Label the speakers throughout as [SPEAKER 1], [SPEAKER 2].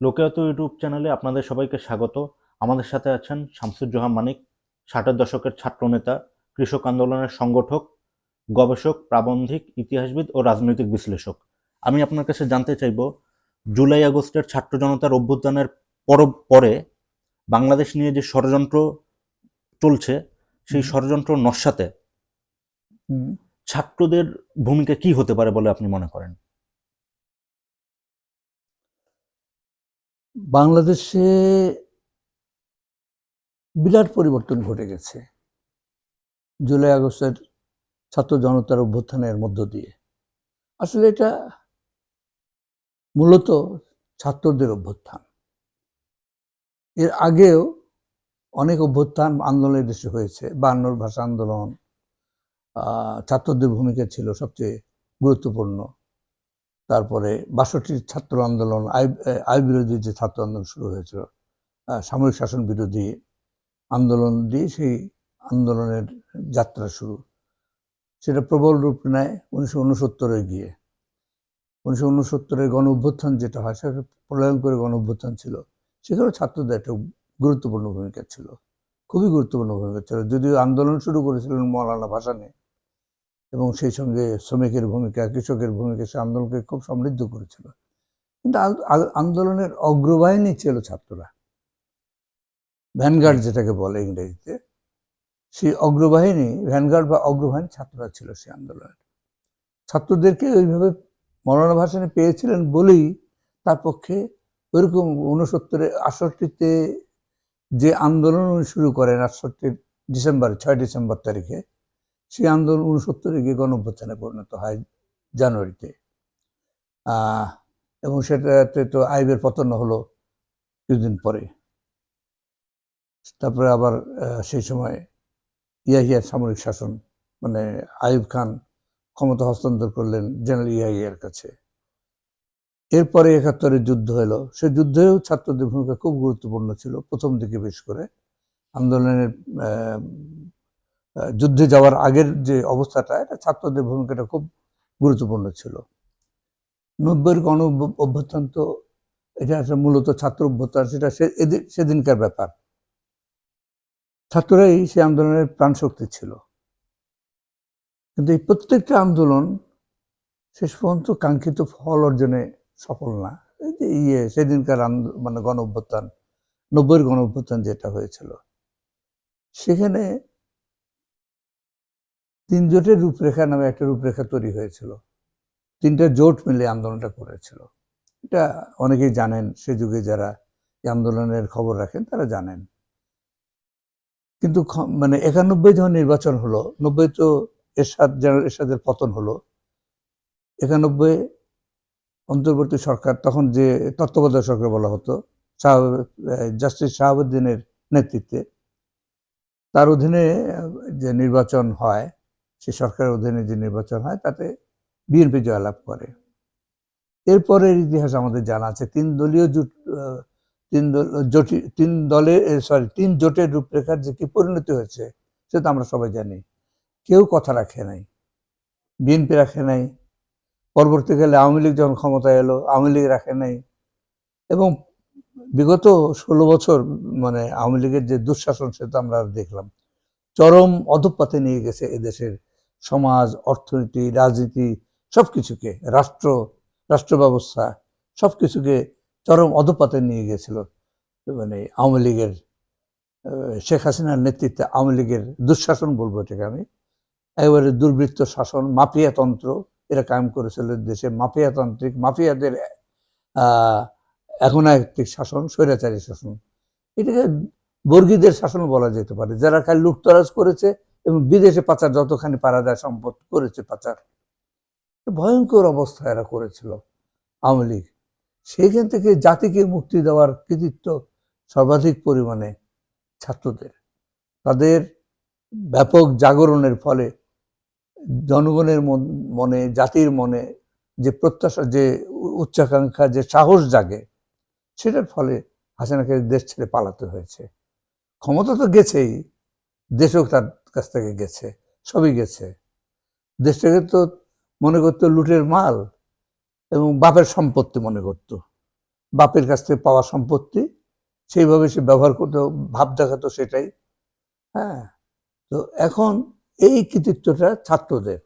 [SPEAKER 1] লোকায়ত YouTube চ্যানেলে আপনাদের সবাইকে স্বাগত। আমাদের সাথে আছেন শামসুজ্জোহা মানিক ষাটের দশকের ছাত্রনেতা কৃষক আন্দোলনের সংগঠক গবেষক প্রাবন্ধিক ইতিহাসবিদ ও রাজনৈতিক বিশ্লেষক। আমি আপনার কাছে জানতে চাইব জুলাই আগস্টের ছাত্র জনতার অভ্যুত্থানের পর পরে বাংলাদেশ নিয়ে যে ষড়যন্ত্র চলছে সেই ষড়যন্ত্র নস্যাতে ছাত্রদের ভূমিকা কি হতে পারে বলে আপনি মনে করেন?
[SPEAKER 2] বাংলাদেশে বিরাট পরিবর্তন ঘটে গেছে। জুলাই আগস্টের ছাত্র জনতার অভ্যুত্থানের মধ্য দিয়ে। আসলে এটা মূলত ছাত্রদের অভ্যুত্থান। এর আগেও অনেক অভ্যুত্থান আন্দোলনের দেশে হয়েছে। বায়ান্নর ভাষা আন্দোলন ছাত্রদের ভূমিকা ছিল সবচেয়ে গুরুত্বপূর্ণ। তারপরে বাষট্টির ছাত্র আন্দোলন, আই আয় বিরোধী যে ছাত্র আন্দোলন শুরু হয়েছিল সামরিক শাসন বিরোধী আন্দোলন দিয়ে সেই আন্দোলনের যাত্রা শুরু। সেটা প্রবল রূপ নেয় উনিশশো উনসত্তরে গিয়ে। উনিশশো উনসত্তরের গণ অভ্যুত্থান যেটা হয়, সেটা প্রলয়ঙ্করের গণ অভ্যুত্থান ছিল। সেখানেও ছাত্রদের একটা গুরুত্বপূর্ণ ভূমিকা ছিল। খুবই গুরুত্বপূর্ণ ভূমিকা ছিল। যদিও আন্দোলন শুরু করেছিলেন মৌলানা ভাসানে এবং সেই সঙ্গে শ্রমিকের ভূমিকা, কৃষকের ভূমিকা, সে আন্দোলনকে খুব সমৃদ্ধ করেছিল। কিন্তু আন্দোলনের অগ্রবাহিনী ছিল ছাত্ররা। ভ্যানগার্ড যেটাকে বলে ইংরেজিতে, সেই অগ্রবাহিনী ভ্যানগার্ড বা অগ্রবাহিনী ছাত্ররা ছিল সেই আন্দোলনের। ছাত্রদেরকে ওইভাবে মৌলানা ভাসানে পেয়েছিলেন বলেই তার পক্ষে ওইরকম উনসত্তরে আটষট্টিতে যে আন্দোলন শুরু করেন, আটষট্টির ডিসেম্বর, ছয় ডিসেম্বর তারিখে সেই আন্দোলন উনসত্তরে গিয়ে গণঅভ্যুত্থানে পরিণত হয় জানুয়ারিতে। এবং সেটাতে তো আইবের পতন হলো কিছুদিন পরে। তারপরে আবার সেই সময় ইয়াহিয়ার সামরিক শাসন মানে আইব খান ক্ষমতা হস্তান্তর করলেন জেনারেল ইয়াহিয়ার কাছে। এরপরে একাত্তরের যুদ্ধ হলো। সে যুদ্ধেও ছাত্রদের ভূমিকা খুব গুরুত্বপূর্ণ ছিল প্রথম দিকে বেশ করে। আন্দোলনের যুদ্ধে যাওয়ার আগের যে অবস্থাটা, এটা ছাত্রদের ভূমিকাটা খুব গুরুত্বপূর্ণ ছিল। নব্বইয়ের গণ অভ্য- অভ্যুত্থান তো এটা একটা মূলত ছাত্র অভ্যুত্থান, সেটা সেদিনকার ব্যাপার। ছাত্ররাই সে আন্দোলনের প্রাণশক্তি ছিল। কিন্তু এই প্রত্যেকটা আন্দোলন শেষ পর্যন্ত কাঙ্ক্ষিত ফল অর্জনে সফল না। এই যে ইয়ে সেদিনকার মানে গণ অভ্যুত্থান, নব্বইয়ের গণ অভ্যুত্থান যেটা হয়েছিল। সেখানে তিন জোটের রূপরেখা নামে একটা রূপরেখা তৈরি হয়েছিল। তিনটা জোট মিলে আন্দোলনটা করেছিল। এটা অনেকেই জানেন, সে যুগে যারা আন্দোলনের খবর রাখেন তারা জানেন। কিন্তু মানে একানব্বই যখন নির্বাচন হলো, নব্বই তো এরশাদ, জেনারেল এরশাদের পতন হলো, একানব্বই অন্তর্বর্তী সরকার তখন যে তত্ত্বাবধায়ক সরকার বলা হতো, শাহ, জাস্টিস শাহাবুদ্দিনের নেতৃত্বে, তার অধীনে যে নির্বাচন হয় সে সরকারের অধীনে যে নির্বাচন হয়, তাতে বিএনপি জয়লাভ করে। এরপরের ইতিহাস আমাদের জানা আছে, তিন দলীয় জোট তিন দল, জোটি, তিন দলের সরি তিন জোটের রূপরেখার যে কি পরিণতি হয়েছে, সেটা আমরা সবাই জানি। কেউ কথা রাখে নাই, বিএনপি রাখে নাই, পরবর্তীকালে আওয়ামী লীগ যখন ক্ষমতায় এলো, আওয়ামী লীগ রাখে নাই এবং বিগত ষোলো বছর মানে আওয়ামী লীগের যে দুঃশাসন, সেটা আমরা দেখলাম। চরম অধঃপাতে নিয়ে গেছে এদেশের সমাজ, অর্থনীতি, রাজনীতি সব কিছুকে রাষ্ট্র রাষ্ট্র ব্যবস্থা সব কিছুকে চরম অধপাতে নিয়ে গেছিল মানে আওয়ামী লীগের শেখ হাসিনার নেতৃত্বে আওয়ামী লীগের দুঃশাসন বলব এটাকে আমি। একেবারে দুর্বৃত্ত শাসন মাফিয়াতন্ত্র এরা কায়েম করেছিল দেশে মাফিয়াতান্ত্রিক মাফিয়াদের একনায়ত্রিক শাসন, স্বৈরাচারী শাসন। এটাকে বর্গীদের শাসন বলা যেতে পারে। যারা খালি লুটতরাজ করেছে এবং বিদেশে পাচার, যতখানি পারা যায় সম্পদ করেছে পাচার। ভয়ঙ্কর অবস্থা এরা করেছিল আওয়ামী লীগ। সেইখান থেকে জাতিকে মুক্তি দেওয়ার কৃতিত্ব সর্বাধিক পরিমাণে ছাত্রদের। তাদের ব্যাপক জাগরণের ফলে জনগণের মন- মনে, জাতির মনে যে প্রত্যাশা, যে উচ্চাকাঙ্ক্ষা, যে সাহস জাগে, সেটার ফলে হাসিনাকে দেশ ছেড়ে পালাতে হয়েছে। ক্ষমতা তো গেছেই দেশও তার কাছ থেকে গেছে, সবই গেছে। দেশটাকে তো মনে করতো লুটের মাল এবং বাপের সম্পত্তি মনে করতো। বাপের কাছ থেকে পাওয়া সম্পত্তি সেইভাবে সে ব্যবহার করতো, ভাব দেখাতো সেটাই। হ্যাঁ তো এখন এই কৃতিত্বটা ছাত্রদের।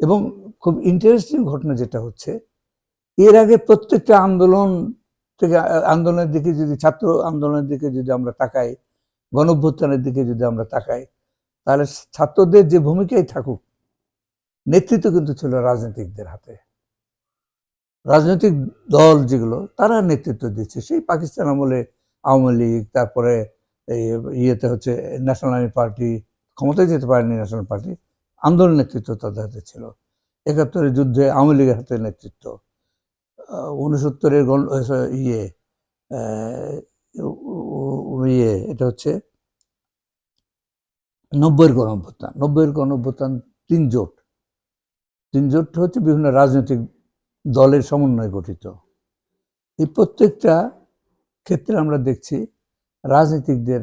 [SPEAKER 2] এবং খুব ইন্টারেস্টিং ঘটনা যেটা হচ্ছে, এর আগে প্রত্যেকটা আন্দোলন থেকে, আন্দোলনের দিকে যদি, ছাত্র আন্দোলনের দিকে যদি আমরা তাকাই গণভ্যুত্থানের দিকে যদি আমরা তাকাই তাহলে ছাত্রদের যে ভূমিকাই থাকুক, নেতৃত্ব কিন্তু ছিল রাজনীতিকদের হাতে। রাজনৈতিক দল যেগুলো, তারা নেতৃত্ব দিচ্ছে। সেই পাকিস্তান আমলে আওয়ামী লীগ, তারপরে ইয়েতে হচ্ছে ন্যাশনাল আর্মি পার্টি ক্ষমতায় যেতে পারেনি ন্যাশনাল পার্টি আন্দোলন নেতৃত্ব তাদের হাতে ছিল। একাত্তরের যুদ্ধে আওয়ামী লীগের হাতে নেতৃত্ব। উনসত্তরের গণ ইয়ে ইয়ে এটা হচ্ছে নব্বইয়ের গণঅভ্যুত্থান। নব্বইয়ের গণঅভ্যুত্থান তিন জোট। তিন জোট হচ্ছে বিভিন্ন রাজনৈতিক দলের সমন্বয়ে গঠিত। এই প্রত্যেকটা ক্ষেত্রে আমরা দেখছি রাজনীতিকদের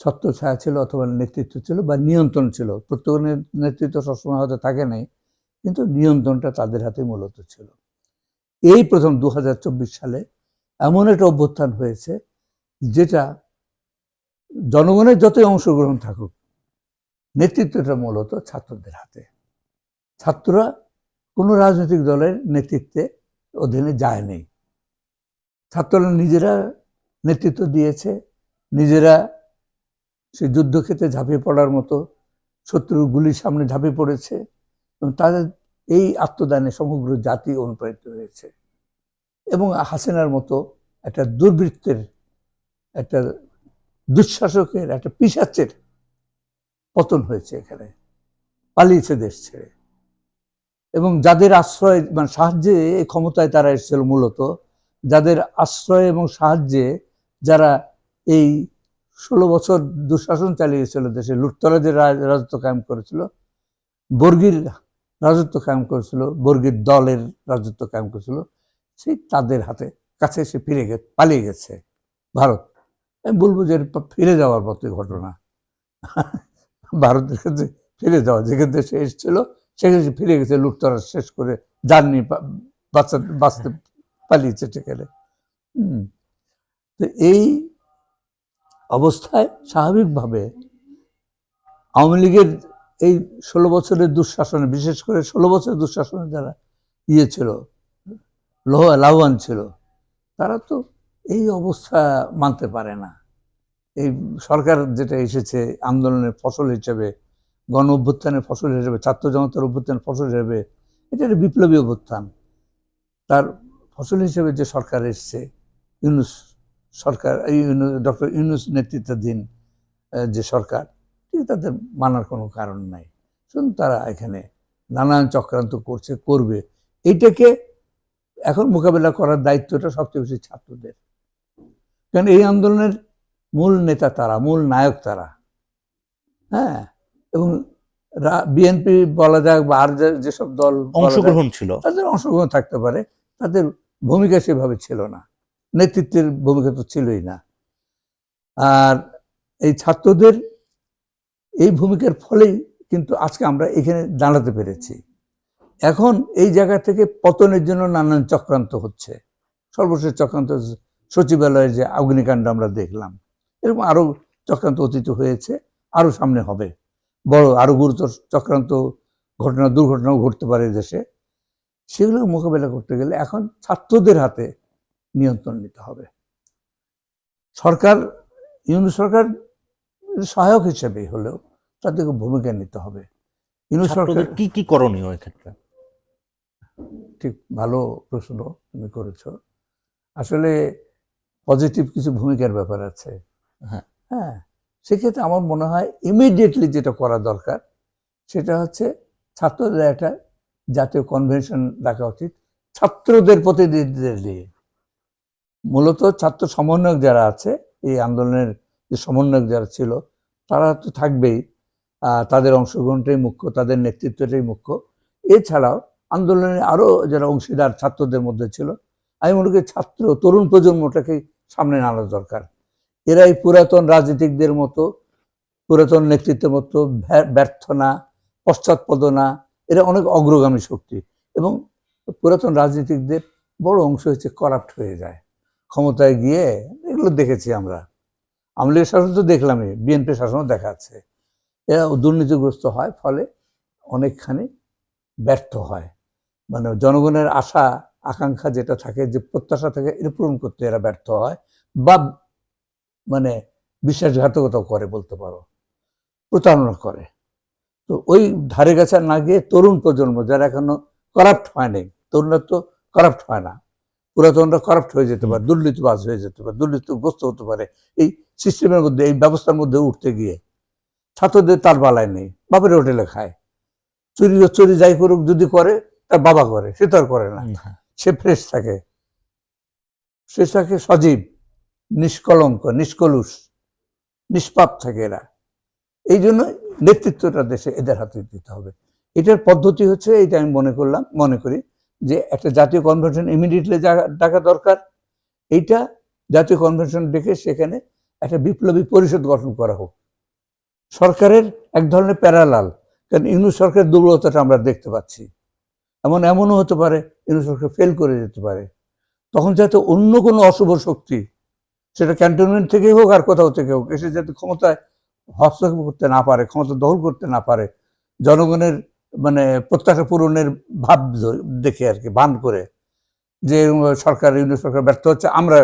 [SPEAKER 2] ছত্রছায়া ছিল অথবা নেতৃত্ব ছিল বা নিয়ন্ত্রণ ছিল। প্রত্যেকের নেতৃত্ব সবসময় হয়তো থাকে নাই, কিন্তু নিয়ন্ত্রণটা তাদের হাতে মূলত ছিল। এই প্রথম দু হাজার চব্বিশ সালে এমন একটা অভ্যুত্থান হয়েছে, যেটা জনগণের যতই অংশগ্রহণ থাকুক নেতৃত্বটা মূলত ছাত্রদের হাতে। ছাত্ররা কোনো রাজনৈতিক দলের নেতৃত্বে অধীনে যায়নি ছাত্ররা নিজেরা নেতৃত্ব দিয়েছে, নিজেরা সে যুদ্ধক্ষেত্রে ঝাঁপিয়ে পড়ার মতো শত্রুর গুলির সামনে ঝাঁপিয়ে পড়েছে এবং তাদের এই আত্মদানে সমগ্র জাতি অনুপ্রাণিত হয়েছে এবং হাসিনার মতো একটা দুর্বৃত্তের, একটা দুঃশাসকের, একটা পিসাচের পতন হয়েছে এখানে, পালিয়েছে দেশ ছেড়ে। এবং যাদের আশ্রয় মানে সাহায্যে এই ক্ষমতায় তারা এসেছিল মূলত, যাদের আশ্রয় এবং সাহায্যে যারা এই ষোলো বছর দুঃশাসন চালিয়েছিল দেশে লুটতরাজের রাজ- রাজত্ব কায়েম করেছিল, বর্গীর রাজত্ব কায়েম করেছিল, বর্গীর দলের রাজত্ব কায়েম করেছিল, সেই তাদের হাতে, কাছে এসে ফিরে গে, পালিয়ে গেছে ভারত। আমি বলব যে ফিরে যাওয়ার মতোই ঘটনা। ভারতের কাছে ফিরে যাওয়া, যেখান থেকে সে এসেছিল, সেখানে সে ফিরে গেছে, লুটতরাজ শেষ করে যাননি বাচ্চা বাঁচতে পালিয়েছে সেখানে হুম। তো এই অবস্থায় স্বাভাবিকভাবে আওয়ামী লীগের এই ষোলো বছরের দুঃশাসনে, বিশেষ করে ষোলো বছরের দুঃশাসনে যারা ইয়ে ছিল, লোহ, লাভবান ছিল, তারা তো এই অবস্থা মানতে পারে না এই সরকার যেটা এসেছে আন্দোলনের ফসল হিসেবে, গণ অভ্যুত্থানের ফসল হিসেবে, ছাত্র জনতার অভ্যুত্থানের ফসল হিসেবে, এটা একটা বিপ্লবী অভ্যুত্থান। তার ফসল হিসেবে যে সরকার এসছে, ইউনুস সরকার ডক্টর ইউনুস নেতৃত্বাধীন যে সরকার কিন্তু তাদের মানার কোনো কারণ নাই। শুধু তারা এখানে নানান চক্রান্ত করছে, করবে। এইটাকে এখন মোকাবেলা করার দায়িত্বটা সবচেয়ে বেশি ছাত্রদের। কারণ এই আন্দোলনের মূল নেতা তারা মূল নায়ক তারা। হ্যাঁ? এবং বিএনপি বলা যাক বা আর যেসব দল
[SPEAKER 1] অংশগ্রহণ ছিল।
[SPEAKER 2] তাদের অংশগ্রহণ থাকতে পারে তাদের ভূমিকা সেভাবে ছিল না। নেতৃত্বের ভূমিকা তো ছিলই না। আর এই ছাত্রদের এই ভূমিকার ফলেই কিন্তু আজকে আমরা এখানে দাঁড়াতে পেরেছি। এখন এই জায়গা থেকে পতনের জন্য নানান চক্রান্ত হচ্ছে। সর্বশেষ চক্রান্ত সচিবালয়ের যে অগ্নিকাণ্ড আমরা দেখলাম। এরকম আরও চক্রান্ত অতীত হয়েছে আরও সামনে হবে। বড় আরও গুরুতর চক্রান্ত ঘটনা দুর্ঘটনাও ঘটতে পারে দেশে। সেগুলো মোকাবেলা করতে গেলে এখন ছাত্রদের হাতে নিয়ন্ত্রণ নিতে হবে। সরকার ইউনু সরকার সহায়ক হিসেবে হলেও তাদেরকে ভূমিকা নিতে হবে। ইউনু সরকার
[SPEAKER 1] কি কি করণীয় এক্ষেত্রে?
[SPEAKER 2] ঠিক ভালো প্রশ্ন তুমি করেছ। আসলে পজিটিভ কিছু ভূমিকার ব্যাপার আছে।
[SPEAKER 1] হ্যাঁ।
[SPEAKER 2] হ্যাঁ সেক্ষেত্রে আমার মনে হয় ইমিডিয়েটলি যেটা করা দরকার, সেটা হচ্ছে ছাত্রদের একটা জাতীয় কনভেনশন রাখা উচিত, ছাত্রদের প্রতিনিধিদের দিয়ে মূলত ছাত্র সমন্বয়ক যারা আছে, এই আন্দোলনের যে সমন্বয়ক যারা ছিল, তারা তো থাকবেই তাদের অংশগ্রহণটাই মুখ্য, তাদের নেতৃত্বটাই মুখ্য এছাড়াও আন্দোলনে আরও যারা অংশীদার ছাত্রদের মধ্যে ছিল, আমি মনে করি ছাত্র, তরুণ প্রজন্মটাকে সামনে আনা দরকার এরাই পুরাতন রাজনীতিকদের মতো, পুরাতন নেতৃত্বের মতো ব্যা- ব্যর্থ না পশ্চাৎপদ না এরা অনেক অগ্রগামী শক্তি এবং পুরাতন রাজনীতিকদের বড় অংশ হচ্ছে করাপ্ট হয়ে যায়। ক্ষমতায় গিয়ে, এগুলো দেখেছি আমরা। আমলের শাসন তো দেখলামই বিএনপি শাসনও দেখাচ্ছে এরা দুর্নীতিগ্রস্ত হয়, ফলে অনেকখানি ব্যর্থ হয়। মানে জনগণের আশা, আকাঙ্ক্ষা যেটা থাকে, যে প্রত্যাশা থাকে, এটা পূরণ করতে এরা ব্যর্থ হয় বা মানে বিশ্বাসঘাতকতা করে বলতে পারো প্রতারণা করে। তো ওই ধারে কাছে না গিয়ে তরুণ প্রজন্ম যারা এখনও করাপ্ট হয়নি তরুণরা তো করাপ্ট হয় না পুরাতনরা করাপ্ট হয়ে যেতে পারে দুর্নীতিবাজ হয়ে যেতে পারে দুর্নীতিগ্রস্ত হতে পারে এই সিস্টেমের মধ্যে এই ব্যবস্থার মধ্যে উঠতে গিয়ে ছাত্রদের তার বালায় নেই বাপের হোটেলে খায়। চুরি চুরি যাই করুক যদি করে তার বাবা করে সে তো আর করে না।
[SPEAKER 1] হ্যাঁ।
[SPEAKER 2] সে ফ্রেশ থাকে। সে থাকে সজীব। নিষ্কলঙ্ক, নিষ্কলুষ, নিষ্পাপ থাকে এরা। এই জন্য নেতৃত্বটা দেশে এদের হাতে দিতে হবে। এটার পদ্ধতি হচ্ছে, এইটা আমি মনে করলাম, মনে করি, যে একটা জাতীয় কনভেনশন ইমিডিয়েটলি ডাকা দরকার। এইটা জাতীয় কনভেনশন ডেকে সেখানে একটা বিপ্লবী পরিষদ গঠন করা হোক। সরকারের এক ধরনের প্যারালাল, কারণ ইউনু সরকারের দুর্বলতাটা আমরা দেখতে পাচ্ছি। এমন, এমনও হতে পারে ইউনু সরকার ফেল করে যেতে পারে। তখন যাতে অন্য কোনো অশুভ শক্তি সেটা ক্যান্টনমেন্ট থেকেই হোক আর কোথাও থেকে হোক, এসে যাতে ক্ষমতায় হস্তক্ষেপ করতে না পারে, ক্ষমতা দখল করতে না পারে, জনগণের মানে প্রত্যাশা পূরণের ভাব দেখে আর কি, বান করে, যে সরকার, ইউনিয়ন সরকার ব্যর্থ হচ্ছে, আমরা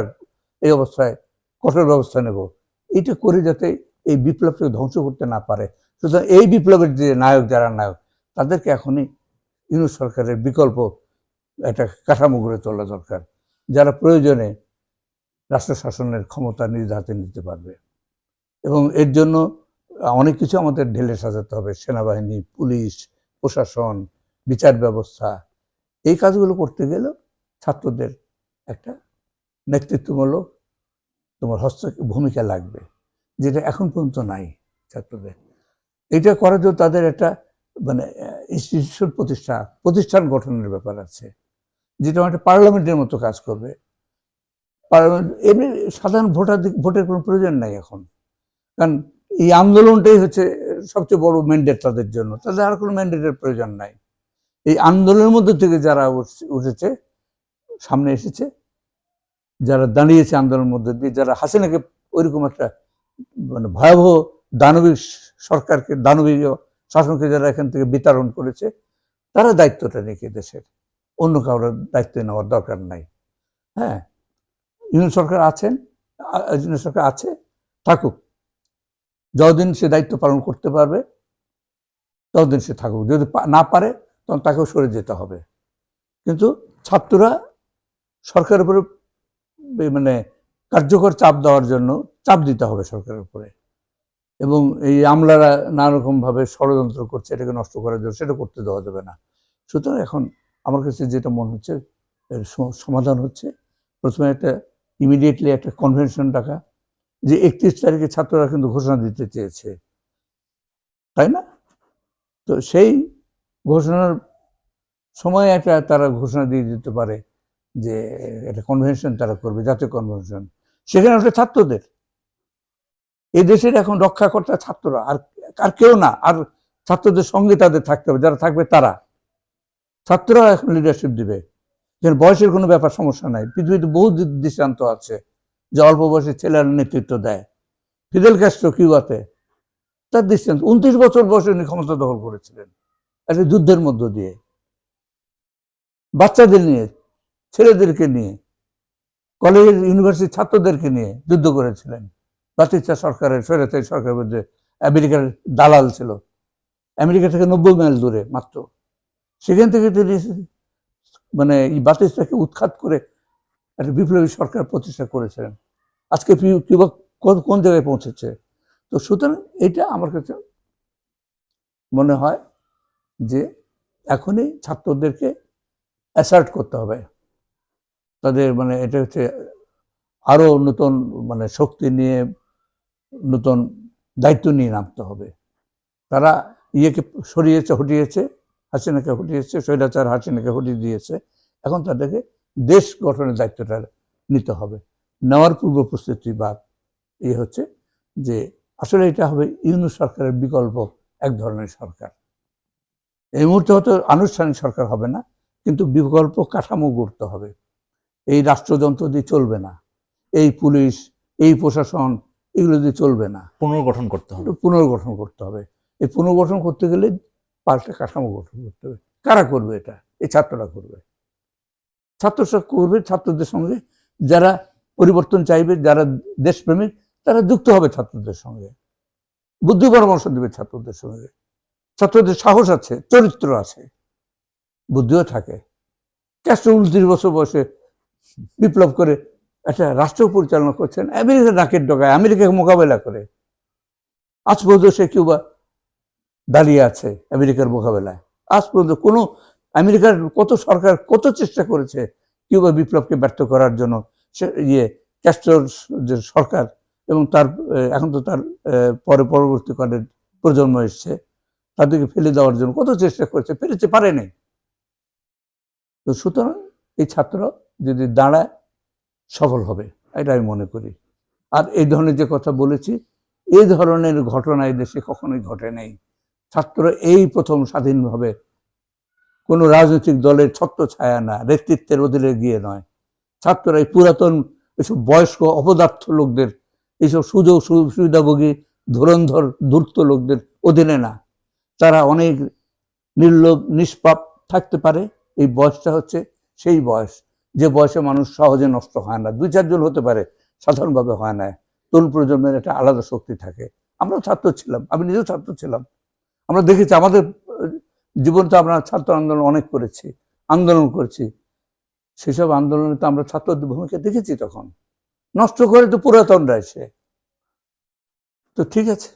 [SPEAKER 2] এই অবস্থায় কঠোর ব্যবস্থা নেব। এটা করে যাতে এই বিপ্লবকে ধ্বংস করতে না পারে। সুতরাং এই বিপ্লবের যে নায়ক, যারা নায়ক, তাদেরকে এখনই ইউনিট সরকারের বিকল্প একটা কাঠামো গড়ে তোলা দরকার। যারা প্রয়োজনে রাষ্ট্র শাসনের ক্ষমতা নিজ হাতে নিতে পারবে। এবং এর জন্য অনেক কিছু আমাদের ঢেলে সাজাতে হবে। সেনাবাহিনী, পুলিশ, প্রশাসন, বিচার ব্যবস্থা। এই কাজগুলো করতে গেলেও ছাত্রদের একটা নেতৃত্বমূলক তোমার হস্ত ভূমিকা লাগবে, যেটা এখন পর্যন্ত নাই ছাত্রদের। এটা করার জন্য তাদের একটা মানে ইনস্টিটিউশন প্রতিষ্ঠা, প্রতিষ্ঠান গঠনের ব্যাপার আছে, যেটা একটা পার্লামেন্টের মতো কাজ করবে। এমনি সাধারণ ভোটার ভোটের কোনো প্রয়োজন নাই এখন। কারণ এই আন্দোলনটাই হচ্ছে সবচেয়ে বড় ম্যান্ডেট তাদের জন্য। তাদের আর কোনো ম্যান্ডেটের প্রয়োজন নাই। এই আন্দোলনের মধ্যে থেকে যারা উঠছে- সামনে এসেছে, যারা দাঁড়িয়েছে আন্দোলনের মধ্যে দিয়ে, যারা হাসিনাকে ওইরকম একটা মানে ভয়াবহ দানবিক সরকারকে দানবিক শাসনকে যারা এখান থেকে বিতরণ করেছে, তারা দায়িত্বটা রেখে দেশের। অন্য কারোর দায়িত্ব নেওয়ার দরকার নাই। হ্যাঁ? ইউনিয়ন সরকার আছেন ইউনিয়ন সরকার আছে, থাকুক। যতদিন সে দায়িত্ব পালন করতে পারবে, ততদিন সে থাকুক। যদি না পারে, তখন তাকেও সরে যেতে হবে। কিন্তু ছাত্ররা সরকারের উপরে মানে কার্যকর চাপ দেওয়ার জন্য চাপ দিতে হবে সরকারের উপরে। এবং এই আমলারা নানা রকমভাবে ষড়যন্ত্র করছে, এটাকে নষ্ট করার জন্য, সেটা করতে দেওয়া যাবে না। সুতরাং এখন আমার কাছে যেটা মনে হচ্ছে সমাধান হচ্ছে, প্রথমে একটা ইমিডিয়েটলি একটা কনভেনশন ডাকা, যে একত্রিশ তারিখে ছাত্ররা কিন্তু ঘোষণা দিতে চেয়েছে। তাই না? তো সেই ঘোষণার সময় একটা তারা ঘোষণা দিয়ে দিতে পারে যে একটা কনভেনশন তারা করবে, জাতীয় কনভেনশন সেখানে ওটা ছাত্রদের। এই দেশের এখন রক্ষাকর্তা ছাত্ররা, আর আর কেউ না, আর ছাত্রদের সঙ্গে তাদের থাকতে হবে, যারা থাকবে তারা। ছাত্ররা এখন লিডারশিপ দিবে। যেখানে বয়সের কোনো ব্যাপার সমস্যা নাই। পৃথিবীতে বহু দৃষ্টান্ত আছে যে অল্প বয়সে ছেলেরা নেতৃত্ব দেয়। ফিদেল ক্যাস্ট্রো কিউবাতে তার দৃষ্টান্ত, উনত্রিশ বছর বয়সে উনি ক্ষমতা দখল করেছিলেন, একটা যুদ্ধের মধ্য দিয়ে। বাচ্চাদের নিয়ে, ছেলেদেরকে নিয়ে, কলেজের ইউনিভার্সিটির ছাত্রদেরকে নিয়ে যুদ্ধ করেছিলেন। বাতিচা সরকারের, স্বৈরাচারী সরকারের মধ্যে আমেরিকার দালাল ছিল। আমেরিকা থেকে নব্বই মাইল দূরে মাত্র। সেখান থেকে তিনি মানে এই বাতিস্তাকে উৎখাত করে একটা বিপ্লবী সরকার প্রতিষ্ঠা করেছিলেন। আজকে কিউবা কোন- কোন জায়গায় পৌঁছেছে? তো সুতরাং এটা আমার কাছে মনে হয় যে এখনই ছাত্রদেরকে অ্যাসার্ট করতে হবে। তাদের মানে এটা হচ্ছে আরও নতুন মানে শক্তি নিয়ে নতুন দায়িত্ব নিয়ে নামতে হবে। তারা ইয়েকে সরিয়েছে, হটিয়েছে হাসিনাকে হটিয়েছে স্বৈরাচার হাসিনাকে হটিয়ে দিয়েছে। এখন তাদেরকে দেশ গঠনের দায়িত্বটা নিতে হবে। নেওয়ার পূর্ব প্রস্তুতি বা ইয়ে হচ্ছে যে আসলে এটা হবে ইউনু সরকারের বিকল্প এক ধরনের সরকার। এই মুহূর্তে হয়তো আনুষ্ঠানিক সরকার হবে না কিন্তু বিকল্প কাঠামো গড়তে হবে। এই রাষ্ট্রযন্ত্র দিয়ে চলবে না। এই পুলিশ এই প্রশাসন এগুলো দিয়ে চলবে না।
[SPEAKER 1] পুনর্গঠন করতে হবে।
[SPEAKER 2] পুনর্গঠন করতে হবে। এই পুনর্গঠন করতে গেলে পাল্টা কাঠামো গঠন করতে হবে। কারা করবে এটা? এই ছাত্ররা করবে। ছাত্ররা করবে ছাত্রদের সঙ্গে। যারা পরিবর্তন চাইবে, যারা দেশপ্রেমিক, তারা যুক্ত হবে ছাত্রদের সঙ্গে। বুদ্ধি পরামর্শ দেবে ছাত্রদের সঙ্গে। ছাত্রদের সাহস আছে, চরিত্র আছে। বুদ্ধিও থাকে। ক্যাস্ট্রো উনত্রিশ বছর বয়সে বিপ্লব করে একটা রাষ্ট্র পরিচালনা করছেন আমেরিকা নাকের ডগায়, আমেরিকাকে মোকাবেলা করে। আজ পর্যন্ত সে কিউবা দাঁড়িয়ে আছে আমেরিকার মোকাবেলায়। আজ পর্যন্ত কোনো আমেরিকার কত সরকার কত চেষ্টা করেছে কিউবা বিপ্লবকে ব্যর্থ করার জন্য, সে ইয়ে ক্যাস্ট্রোর যে সরকার এবং তার এখন তো তার পরে পরবর্তীকালের প্রজন্ম এসছে, তাদেরকে ফেলে দেওয়ার জন্য কত চেষ্টা করেছে পেরেছে পারে নাই। তো সুতরাং এই ছাত্র যদি দাঁড়ায়, সফল হবে, এটা আমি মনে করি। আর এই ধরনের যে কথা বলেছি, এই ধরনের ঘটনা এই দেশে কখনোই ঘটে নাই। ছাত্র এই প্রথম স্বাধীনভাবে কোনো রাজনৈতিক দলের ছত্র ছায়া না, নেতৃত্বের অধীনে গিয়ে নয়। ছাত্ররা এই পুরাতন এসব বয়স্ক অপদার্থ লোকদের, এইসব সুযোগ সুবিধাভোগী, ধুরন্ধর, ধূর্ত লোকদের অধীনে না। তারা অনেক নির্লোভ, নিষ্পাপ থাকতে পারে, এই বয়সটা হচ্ছে সেই বয়স। যে বয়সে মানুষ সহজে নষ্ট হয় না, দুই, চারজন হতে পারে, সাধারণভাবে হয় না। তরুণ প্রজন্মের একটা আলাদা শক্তি থাকে। আমরাও ছাত্র ছিলাম, আমি নিজেও ছাত্র ছিলাম। আমরা দেখেছি, আমাদের জীবনটা আমরা ছাত্র আন্দোলন অনেক করেছি, আন্দোলন করেছি। সেসব আন্দোলনে তো আমরা ছাত্রদের ভূমিকা দেখেছি তখন। নষ্ট করে তো পুরাতনরা এসে তো ঠিক আছে।